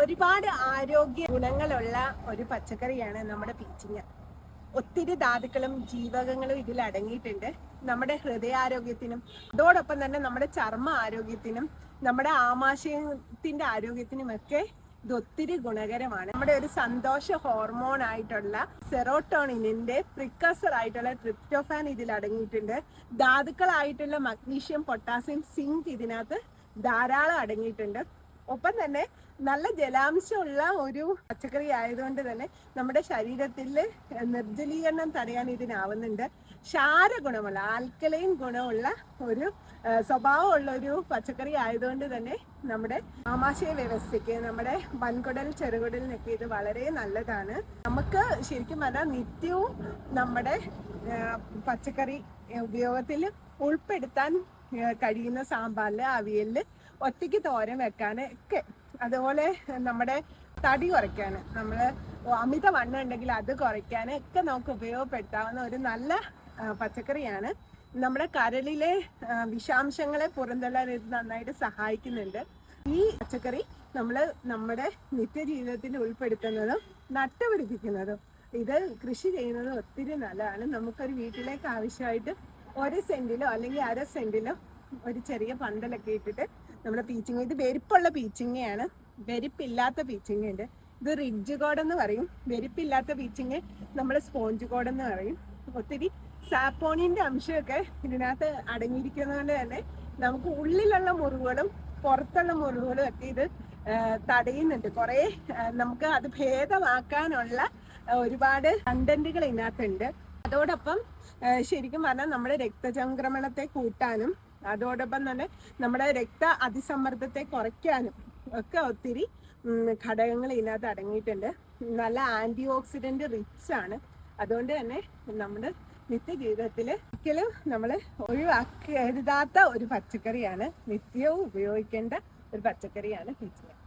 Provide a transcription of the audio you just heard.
ഒരുപാട് ആരോഗ്യ ഗുണങ്ങളുള്ള ഒരു പച്ചക്കറിയാണ് നമ്മുടെ പീച്ചിങ്ങ ഒത്തിരി ധാതുക്കളും ജീവകങ്ങളും ഇതിൽ അടങ്ങിയിട്ടുണ്ട്. നമ്മുടെ ഹൃദയാരോഗ്യത്തിനും അതോടൊപ്പം തന്നെ നമ്മുടെ ചർമ്മ ആരോഗ്യത്തിനും നമ്മുടെ ആമാശയത്തിന്റെ ആരോഗ്യത്തിനുമൊക്കെ ഇത് ഒത്തിരി ഗുണകരമാണ്. നമ്മുടെ ഒരു സന്തോഷ ഹോർമോൺ ആയിട്ടുള്ള സെറോട്ടോണിനിന്റെ പ്രിക്കസർ ആയിട്ടുള്ള ട്രിപ്റ്റോഫാൻ ഇതിൽ അടങ്ങിയിട്ടുണ്ട്. ധാതുക്കളായിട്ടുള്ള മഗ്നീഷ്യം പൊട്ടാസ്യം സിങ്ക് ഇതിനകത്ത് ധാരാളം അടങ്ങിയിട്ടുണ്ട്. ഒപ്പം തന്നെ നല്ല ജലാംശമുള്ള ഒരു പച്ചക്കറി ആയതുകൊണ്ട് തന്നെ നമ്മുടെ ശരീരത്തിൽ നിർജലീകരണം തടയാൻ ഇതിനാവുന്നുണ്ട്. ക്ഷാര ഗുണമുള്ള ആൽക്കലൈൻ ഗുണമുള്ള ഒരു സ്വഭാവമുള്ള ഒരു പച്ചക്കറി ആയതുകൊണ്ട് തന്നെ നമ്മുടെ ആമാശയ വ്യവസ്ഥയ്ക്ക് നമ്മുടെ വൻകുടൽ ചെറുകുടലിനൊക്കെ ഇത് വളരെ നല്ലതാണ്. നമുക്ക് ശരിക്കും പറഞ്ഞാൽ നിത്യവും നമ്മുടെ പച്ചക്കറി ഉപയോഗത്തിൽ ഉൾപ്പെടുത്താൻ കഴിയുന്ന സാമ്പാറിൽ അവിയലിൽ ഒറ്റയ്ക്ക് തോരൻ വെക്കാൻ ഒക്കെ. അതുപോലെ നമ്മുടെ തടി കുറയ്ക്കാൻ നമ്മൾ അമിത വണ്ണം ഉണ്ടെങ്കിൽ അത് കുറയ്ക്കാൻ ഒക്കെ നമുക്ക് ഉപയോഗപ്പെടുത്താവുന്ന ഒരു നല്ല പച്ചക്കറിയാണ്. നമ്മുടെ കരളിലെ വിഷാംശങ്ങളെ പുറന്തള്ളാൻ ഇത് നന്നായിട്ട് സഹായിക്കുന്നുണ്ട്. ഈ പച്ചക്കറി നമ്മൾ നമ്മുടെ നിത്യജീവിതത്തിൽ ഉൾപ്പെടുത്തുന്നതും നട്ടുപിടിപ്പിക്കുന്നതും ഇത് കൃഷി ചെയ്യുന്നത് ഒത്തിരി നല്ലതാണ്. നമുക്കൊരു വീട്ടിലേക്ക് ആവശ്യമായിട്ട് ഒരു സെന്റിലോ അല്ലെങ്കിൽ അര സെന്റിലോ ഒരു ചെറിയ പന്തലൊക്കെ ഇട്ടിട്ട് നമ്മുടെ പീച്ചിങ്ങ ഇത് വെരിപ്പുള്ള പീച്ചിങ്ങയാണ്. വെരിപ്പില്ലാത്ത പീച്ചിങ്ങ ഉണ്ട് ഇത് റിഡ്ജ് കോടെന്ന് പറയും. വെരിപ്പില്ലാത്ത പീച്ചിങ്ങ നമ്മൾ സ്പോഞ്ച് കോടെന്ന് പറയും. ഒത്തിരി സാപ്പോണിന്റെ അംശമൊക്കെ ഇതിനകത്ത് അടങ്ങിയിരിക്കുന്നതുകൊണ്ട് തന്നെ നമുക്ക് ഉള്ളിലുള്ള മുറിവുകളും പുറത്തുള്ള മുറിവുകളും ഒക്കെ ഇത് തടയുന്നുണ്ട്. കുറേ നമുക്ക് അത് ഭേദമാക്കാനുള്ള ഒരുപാട് കണ്ടന്റുകൾ ഇതിനകത്തുണ്ട്. അതോടൊപ്പം ശരിക്കും പറഞ്ഞാൽ നമ്മുടെ രക്തചംക്രമണത്തെ കൂട്ടാനും അതോടൊപ്പം തന്നെ നമ്മുടെ രക്ത അതിസമ്മർദ്ദത്തെ കുറയ്ക്കാനും ഒക്കെ ഒത്തിരി ഘടകങ്ങൾ ഇതിനകത്ത് അടങ്ങിയിട്ടുണ്ട്. നല്ല ആന്റി ഓക്സിഡന്റ് റിച്ച് ആണ്. അതുകൊണ്ട് തന്നെ നമ്മുടെ നിത്യജീവിതത്തിൽ ഒരിക്കലും നമ്മൾ ഒഴിവാക്കരുതാത്ത ഒരു പച്ചക്കറിയാണ് നിത്യവും ഉപയോഗിക്കേണ്ട ഒരു പച്ചക്കറിയാണ് പീച്ചിങ്ങ